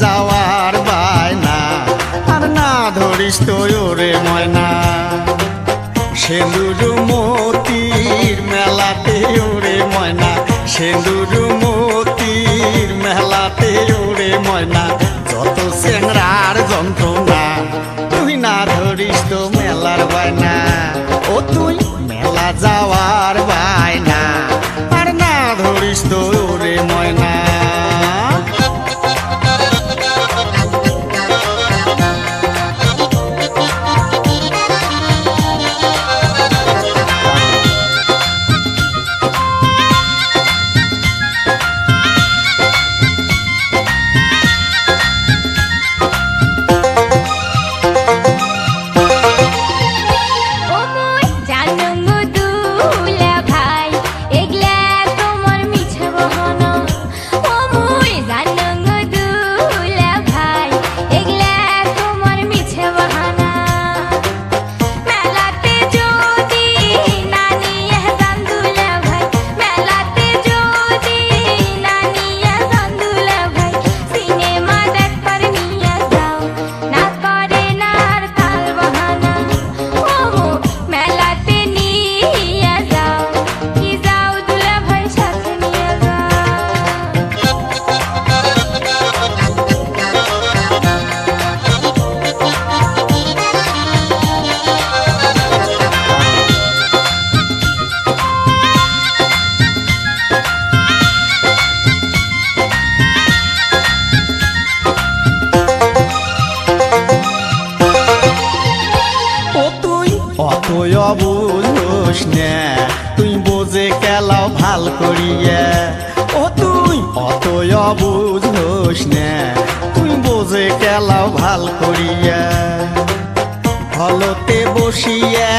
যাওয়ার বায়না। আর না ধরিস তো ওরে ময়না। সেন্দুর মতির মেলাতে ওরে ময়না। সেন্দুর মতির মেলাতে ওরে ময়না। যত চেংরার যন্ত্রণা, তুই না ধরিস তো মেলার বায়না। ও তুই মেলা যাওয়ার বায়না। আর না ধরিস তো তুই অবুঝোস না, তুই বোঝে কেলাও ভালো করিয়া। ও তুই অতই অবুঝোস না, তুই বোঝে কেলাও ভালো করিয়া। হলতে বসিয়া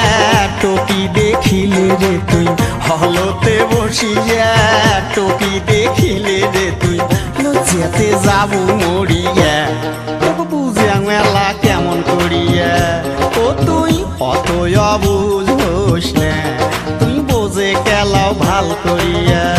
টপি দেখিলে রে তুই, হলতে বসিয়া টপি দেখিলে রে তুই লজ্জাতে যাব মরিয়া। বুঝে মেলা কেমন করিয়া। ও তুই অতই অবুঝ তুই বোঝে কেলাও ভালো করিয়া